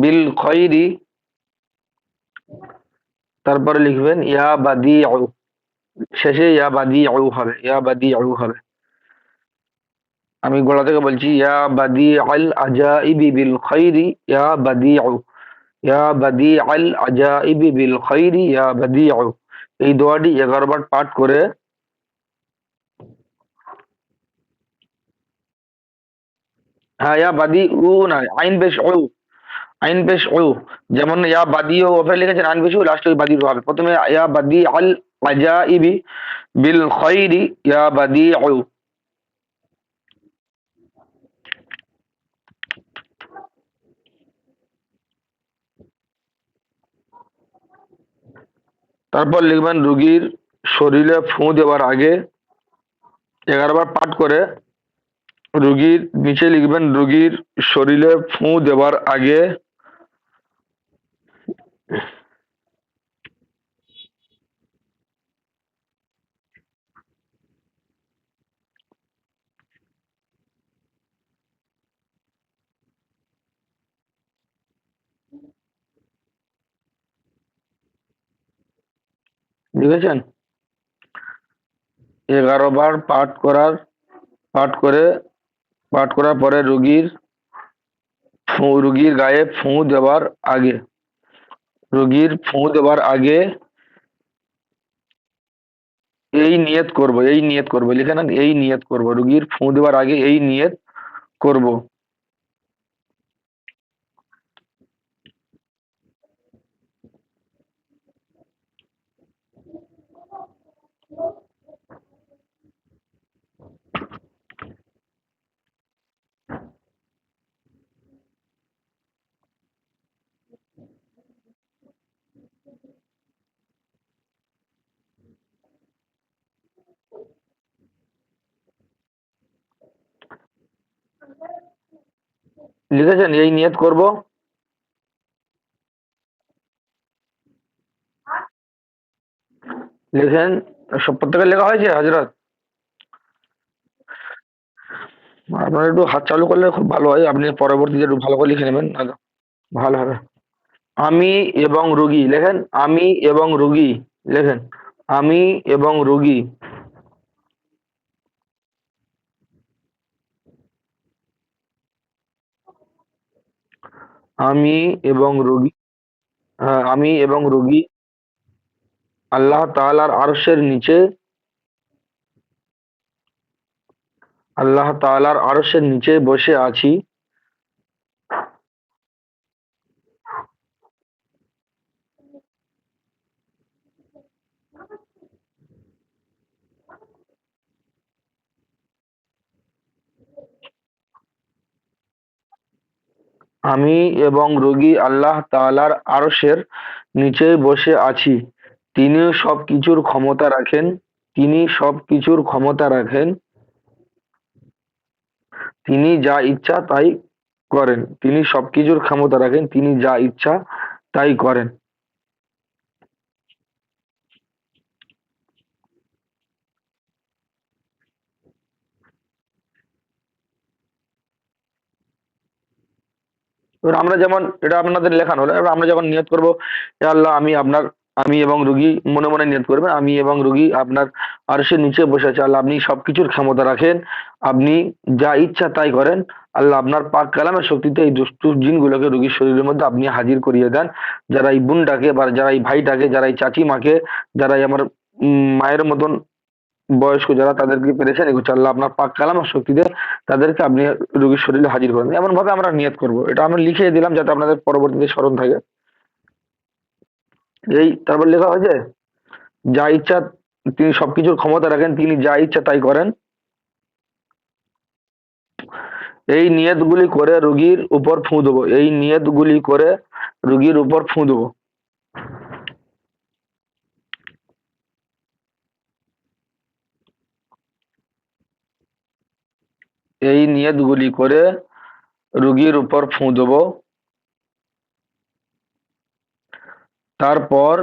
বিল খৈরি। তারপরে লিখবেন, ইয়া বাদি শেষে ইয়া বাদি হবে, ইয়া বাদি হবে। আমি গোড়া থেকে বলছি, ইয়া বাদি আল আজাইবি বিল খৈরি, ইয়া বাদি ইয়া বাদি আল আজাইবি বিল খৈরি, ইয়া বাদি এই দোয়াটি এগারো বার পাঠ করে হ্যাঁ ইয়া বাদি উ না আইন বেশ ও আইন পেশ ও, যেমন ইয়া বাদি ও ওফে লিখেছেন, আইন পেশ লাস্টে ওই বাদি হবে। প্রথমে ইয়া বাদি আল আজাইবি বিল খৈরি, ইয়া বাদি ও। তারপর লিখবেন, রুগীর শরীরে ফু দেওয়ার আগে এগারো বার পাঠ করে রুগীর নিচে লিখবেন, রুগীর শরীরে ফু দেওয়ার আগে লিখেছেন এগারো বার পাঠ করার, পাঠ করে, পাঠ করার পরে রুগীর রুগীর গায়ে ফুঁ দেওয়ার আগে রুগীর ফুঁ দেওয়ার আগে এই নিয়ত করব, এই নিয়ত করব, লিখে নেন, এই নিয়ত করব, রুগীর ফুঁ দেওয়ার আগে এই নিয়ত করব। লিখেছেন? এই নিয়ত করব। লিখেন সব প্রত্যেকের লেখা হয়েছে, হজরত? আপনার একটু হাত চালু করলে খুব ভালো হয়। আপনি পরবর্তীতে একটু ভালো করে লিখে নেবেন ভালো হবে। আমি এবং রুগী, লেখেন? আমি এবং রুগী, লেখেন? আমি এবং রুগী। আমি এবং রোগী আমি এবং রোগী আল্লাহ তালার আরশের নিচে, আল্লাহ তালার আরশের নিচে বসে আছি। আমি এবং রোগী আল্লাহ তাআলার আরশের নিচে বসে আছি। তিনি সব কিছুর ক্ষমতা রাখেন। তিনি সব কিছুর ক্ষমতা রাখেন। তিনি যা ইচ্ছা তাই করেন। তিনি সবকিছুর ক্ষমতা রাখেন। তিনি যা ইচ্ছা তাই করেন। এবার আমরা যেমন, এটা আপনাদের লেখানো হলো এবার আমরা যখন নিয়ত করব আল্লাহ, আমি আপনার, আমি এবং রুগী মনে মনে নিয়ত করবেন, আমি এবং রুগী আপনার সে নিচে বসে আছে, আল্লাহ আপনি সবকিছুর ক্ষমতা রাখেন, আপনি যা ইচ্ছা তাই করেন, আল্লাহ আপনার পাক কালামের শক্তিতে এই দুষ্টু জিনগুলোকে রুগীর শরীরের মধ্যে আপনি হাজির করিয়ে দেন, যারা এই বোনটাকে বা যারা এই ভাইটাকে, যারা এই চাচি মাকে যারা আমার মায়ের মতন বয়স্ক যারা তাদেরকে পেরেছেন করছে আল্লাহ আপনার পাক কালামের শক্তিতে তাদেরকে আপনি রোগীর শরীরে হাজির করেন। এমন ভাবে আমরা নিয়ত করব। এটা আমরা লিখে দিলাম যাতে আপনাদের পরবর্তীতে স্মরণ থাকে। এই তারপর লেখা হয়েছে, যা ইচ্ছা তিনি সবকিছুর ক্ষমতা রাখেন, তিনি যা ইচ্ছা তাই করেন। এই নিয়তগুলি করে রোগীর উপর ফু দেবো। এই নিয়তগুলি করে রোগীর উপর ফু দেবো। এই নিয়তগুলি করে রুগীর উপর ফু দেব। তারপর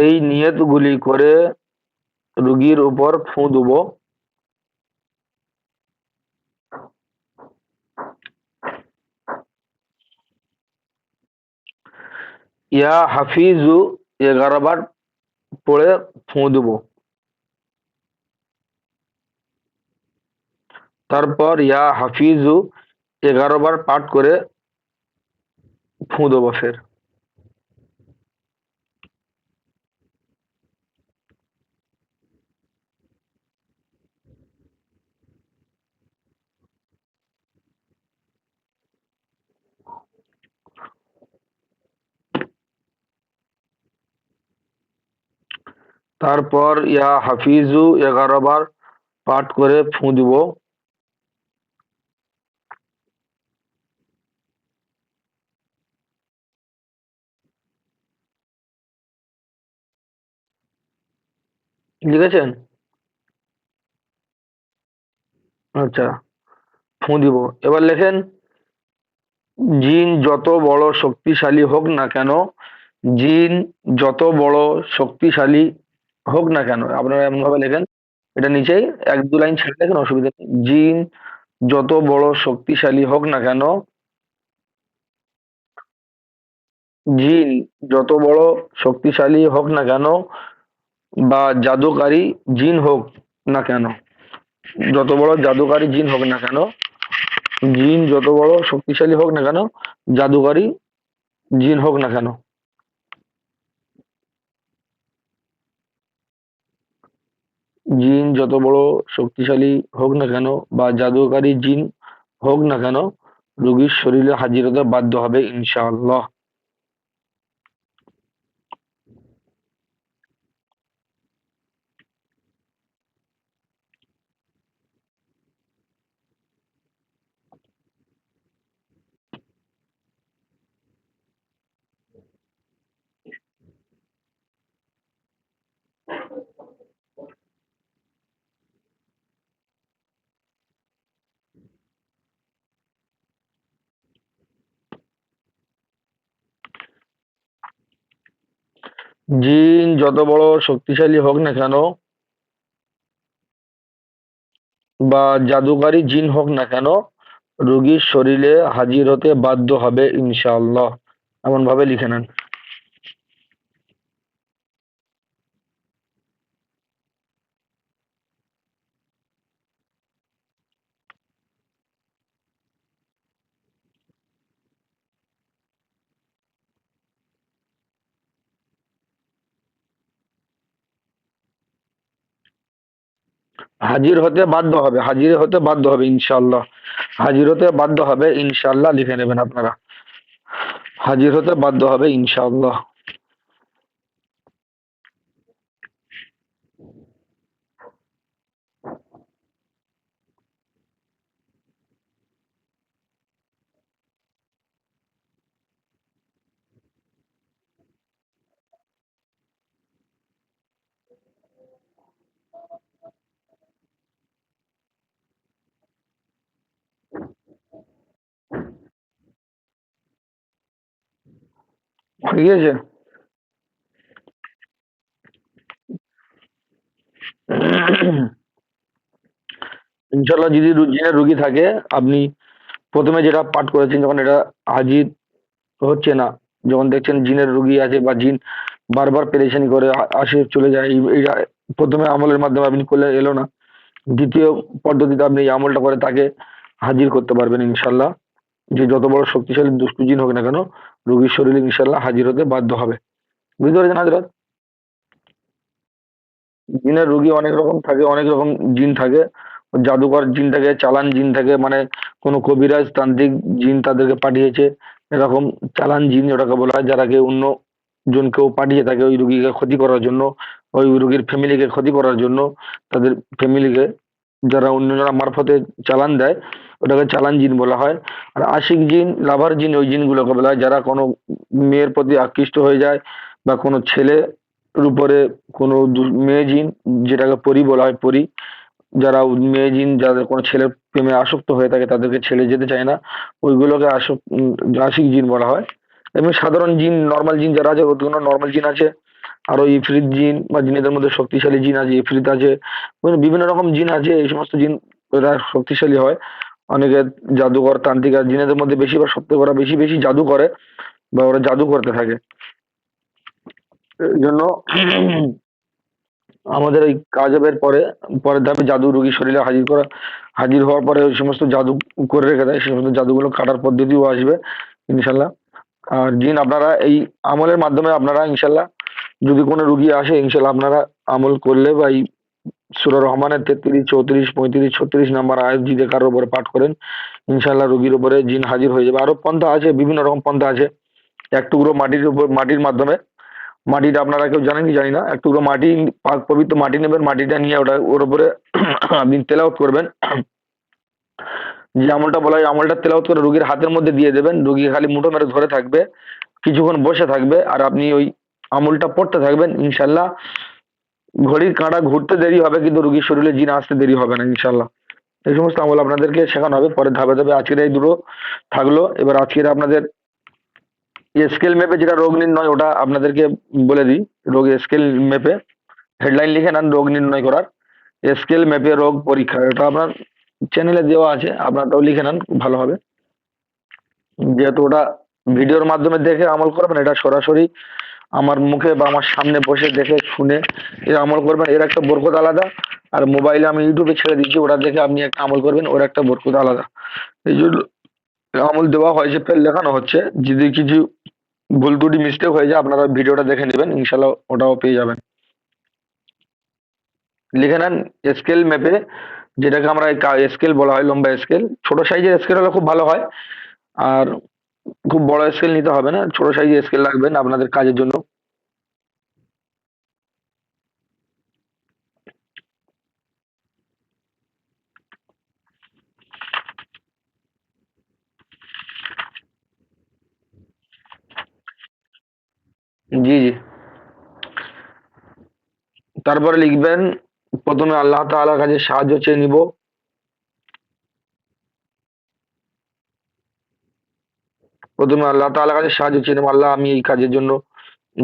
এই নিয়তগুলি করে রুগীর উপর ফুঁ দেব। ইয়া হাফিজু এগারোবার পড়ে ফুঁ দেব। তারপর ইয়া হাফিজু এগারো বার পাঠ করে ফুঁ দেবো ফের। তারপর ইয়া হাফিজু এগারো বার পাঠ করে ফু দিব লিখেছেন? আচ্ছা ফু দিব এবার লেখেন, জিন যত বড় শক্তিশালী হোক না কেন, জিন যত বড় শক্তিশালী হোক না কেন, আপনারা এমন ভাবে লেখেন, এটা নিচেই এক দু লাইন ছেড়ে লেখেন, অসুবিধা নেই। জিন যত বড় শক্তিশালী হোক না কেন, জিন যত বড় শক্তিশালী হোক না কেন বা জাদুকারী জিন হোক না কেন, যত বড় জাদুকারী জিন হোক না কেন, জিন যত বড় শক্তিশালী হোক না কেন, জাদুকারী জিন হোক না কেন। জিন যত বড় শক্তিশালী হোক না কেন বা জাদুকারী জিন হোক না কেন, রুগীর শরীরে হাজির হতে বাধ্য হবে ইনশাআল্লাহ। জিন যত বড় শক্তিশালী হোক না কেন, বা জাদুকারী জিন হোক না কেন, রুগীর শরীরে হাজির হতে বাধ্য হবে ইনশাআল্লাহ। এমন ভাবে লিখে নেন। হাজির হতে বাধ্য হবে, হাজির হতে বাধ্য হবে ইনশাল্লাহ হাজির হতে বাধ্য হবে ইনশাল্লাহ লিখে নেবেন আপনারা। হাজির হতে বাধ্য হবে ইনশাআল্লাহ। গিয়েছে? ইনশাল্লাহ যদি জিনের রুগী থাকে, আপনি প্রথমে যেটা পাঠ করেছেন যখন এটা হাজির হচ্ছে না, যখন দেখছেন জিনের রুগী আছে বা জিন বারবার পেরেশানি করে আসে, চলে যায়, এই প্রথমে আমলের মাধ্যমে আপনি করলে এলো না। দ্বিতীয় পদ্ধতিতে আপনি এই আমলটা করে তাকে হাজির করতে পারবেন ইনশাল্লাহ যে যত বড় শক্তিশালী দুষ্টু জিন হোক না কেন, রোগীর শরীরে ইনশাল্লাহ হাজির হতে বাধ্য হবে। বুঝতে পারছেন হাজরাত? জিনের রুগী অনেক রকম থাকে, অনেক রকম জিন থাকে। জাদুকর জিন থাকে, চালান জিন থাকে মানে কোনো কবিরাজ তান্ত্রিক জিন তাদেরকে পাঠিয়েছে। এরকম চালান জিন ওটাকে বলা হয় যারা কেউ অন্য জনকেও পাঠিয়ে থাকে ওই রুগীকে ক্ষতি করার জন্য, ওই রুগীর ফ্যামিলিকে ক্ষতি করার জন্য, তাদের ফ্যামিলিকে যারা অন্যজনা মারফতে চালান দেয়, ওটাকে চালান জিন বলা হয়। আর আশিক জিন, লাভার জিন, ওই জিনগুলোকে বলা হয়, যারা কোনো মেয়ের প্রতি আকৃষ্ট হয়ে যায় বা কোনো ছেলের উপরে কোনো মেয়ে জিন, যেটাকে পরি বলা হয়, পরি, যারা মেয়ে জিন, যাদের কোনো ছেলের প্রেমে আসক্ত হয়ে থাকে, তাদেরকে ছেড়ে যেতে চায় না, ওইগুলোকে আসক আশিক জিন বলা হয়। এমনি সাধারণ জিন, নর্মাল জিন যারা আছে, ওগুলো নর্মাল জিন আছে। আরও ইফরিত জিন বা জিনেদের মধ্যে শক্তিশালী জিন আছে, ইফরিত আছে মানে বিভিন্ন রকম জিন আছে, এই সমস্ত জিন এরা শক্তিশালী হয়। অনেকে জাদুকর, তান্ত্রিক আর জিনেদের মধ্যে বেশিরভাগ সবথেকে ওরা বেশি বেশি জাদু করে বা ওরা জাদু করতে থাকে। জন্য আমাদের এই কাজের পরে, পরের ধাপে জাদু রোগী শরীরে হাজির করা, হাজির হওয়ার পরে ওই সমস্ত জাদু করে রেখে দেয়, সেই সমস্ত জাদুগুলো কাটার পদ্ধতিও আসবে, ইনশাল্লাহ। আর জিন, আপনারা এই আমলের মাধ্যমে আপনারা ইনশাল্লাহ যদি কোনো রুগী আসে, ইনশাল্লাহ আপনারা আমল করলে বা এই সুরা রহমানের তেত্রিশ, চৌত্রিশ, পঁয়ত্রিশ, ছত্রিশ নাম্বার আয়াত যদি কারোর উপরে পাঠ করেন, ইনশাল্লাহ রুগীর উপরে জিন হাজির হয়ে যাবে। আরও পন্থা আছে, বিভিন্ন রকম পন্থা আছে। এক টুকরো মাটির উপর, মাটির মাধ্যমে। মাটিটা আপনারা কেউ জানেন কি জানি না। এক টুকরো মাটি, পাক পবিত্র মাটি নেবেন, মাটিটা নিয়ে ওটা, ওর উপরে আপনি তেলাওত করবেন। যে আমলটা বলা হয়, আমলটা তেলাওত করে রুগীর হাতের মধ্যে দিয়ে দেবেন। রুগী খালি মুঠো মেরে ধরে থাকবে, কিছুক্ষণ বসে থাকবে, আর আপনি ওই আমলটা পড়তে থাকবেন, ইনশাল্লাহ। ঘড়ির কাঁটা ঘুরতে দেরি হবে, কিন্তু রুগীর শরীরে জিন আসতে দেরি হবে না, ইনশাল্লাহ। এই সমস্ত আমল আপনাদেরকে শেখানো হবে, পরে ধাপে ধাপে আজকের এই দুটো থাকল। এবার আজকের আপনাদের স্কেল মেপে যেটা রোগ নির্ণয়, ওটা আপনাদেরকে বলে দিই। রোগ স্কেল মেপে হেডলাইন লিখে নেন, রোগ নির্ণয় করার। স্কেল মেপে রোগ পরীক্ষা, এটা আপনার চ্যানেলে দেওয়া আছে আপনারটাও লিখে নেন ভালো হবে। যেহেতু ওটা ভিডিওর মাধ্যমে দেখে আমল করবেন, এটা সরাসরি আমার মুখে বা আমার সামনে বসে দেখে, শুনে, এর আমল করবেন এর একটা বরকত আলাদা। আর মোবাইলে আমি ইউটিউবে ছেড়ে দিচ্ছি ওটা দেখে আপনি একটা আমল করবেন, ওর একটা বরকত আলাদা। এই জন্য আমল দেওয়া হয়েছে লেখানো হচ্ছে। যদি কিছু ভুল ত্রুটি মিস্টেক হয়ে যায়, আপনারা ভিডিওটা দেখে নেবেন ইনশাল্লাহ ওটাও পেয়ে যাবেন। লিখে নেন স্কেল মেপে যেটাকে আমরা স্কেল বলা হয়, লম্বা স্কেল ছোট সাইজের স্কেল হলে খুব ভালো হয়। আর খুব বড় স্কেল নিতে হবে না, ছোট সাইজের স্কেল লাগবেন আপনাদের কাজের জন্য। জি জি। তারপরে লিখবেন, প্রথমে আল্লাহ তাআলার কাছে সাহায্য চেয়ে নিব। প্রথমে আল্লাহ তাআলার কাছে সাহায্য চেয়ে আল্লাহ আমি এই কাজের জন্য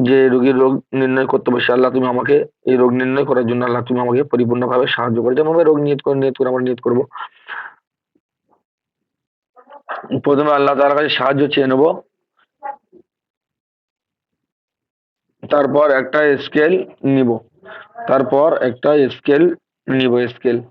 যে রোগীর রোগ নির্ণয় করতে বসে আল্লাহ তুমি আমাকে এই রোগ নির্ণয় করার জন্য আল্লাহ তুমি আমাকে পরিপূর্ণভাবে সাহায্য করো। যেমন রোগ নিয়ত করে নিয়ত করে আমরা নিয়ত করব। প্রথমে আল্লাহ তাআলার কাছে সাহায্য চেয়ে নেব। তারপর একটা স্কেল নিব। তারপর একটা স্কেল নিব স্কেল